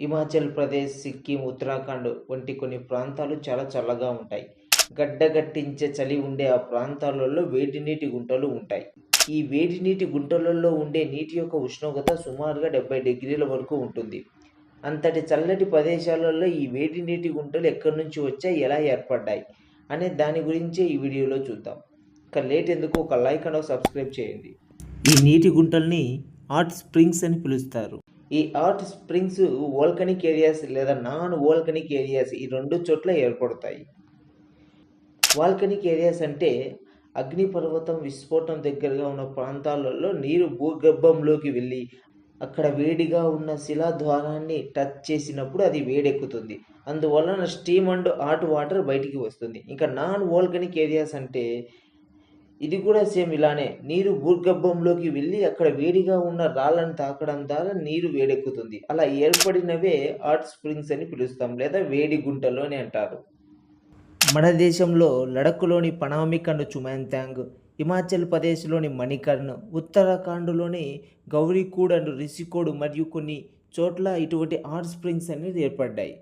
హిమాచల్ ప్రదేశ్ సిక్కిం ఉత్తరాఖండ్ వంటి కొన్ని ప్రాంతాలు చాలా చల్లగా ఉంటాయి. గడ్డగట్టించే చలి ఉండే ఆ ప్రాంతాలలో వేడి నీటి గుంటలు ఉంటాయి. ఈ వేడి నీటి గుంటలలో ఉండే నీటి యొక్క ఉష్ణోగ్రత సుమారుగా డెబ్బై డిగ్రీల వరకు ఉంటుంది. అంతటి చల్లటి ప్రదేశాలలో ఈ వేడి నీటి గుంటలు ఎక్కడి నుంచి వచ్చాయి ఎలా ఏర్పడ్డాయి అనే దాని గురించే ఈ వీడియోలో చూద్దాం. ఇక లేట్ ఎందుకు? ఒక లైక్ అండ్ సబ్స్క్రైబ్ చేయండి. ఈ నీటి గుంటల్ని హాట్ స్ప్రింగ్స్ అని పిలుస్తారు. ఈ హాట్ స్ప్రింగ్స్ వోల్కనిక్ ఏరియాస్ లేదా నాన్ వోల్కనిక్ ఏరియాస్ ఈ రెండు చోట్ల ఏర్పడతాయి. వాల్కనిక్ ఏరియాస్ అంటే అగ్నిపర్వతం విస్ఫోటం దగ్గరగా ఉన్న ప్రాంతాలలో నీరు భూగర్భంలోకి వెళ్ళి అక్కడ వేడిగా ఉన్న శిలా ద్వారాన్ని టచ్ చేసినప్పుడు అది వేడెక్కుతుంది. అందువలన స్టీమ్ అండ్ హాట్ వాటర్ బయటికి వస్తుంది. ఇంకా నాన్ వోల్కనిక్ ఏరియాస్ అంటే ఇది కూడా సేమ్ ఇలానే. నీరు భూగర్భంలోకి వెళ్ళి అక్కడ వేడిగా ఉన్న రాళ్ళను తాకడం ద్వారా నీరు వేడెక్కుతుంది. అలా ఏర్పడినవే హాట్ స్ప్రింగ్స్ అని పిలుస్తాం లేదా వేడి గుంటలు అని అంటారు. మన దేశంలో లడఖ్లోని పనామిక్ అండ్ చుమాంతాంగ్ హిమాచల్ ప్రదేశ్లోని మణికర్ణ్ ఉత్తరాఖండ్లోని గౌరీకూడ్ అండ్ రిషికోడ్ మరియు కొన్ని చోట్ల ఇటువంటి హాట్ స్ప్రింగ్స్ అనేది ఏర్పడ్డాయి.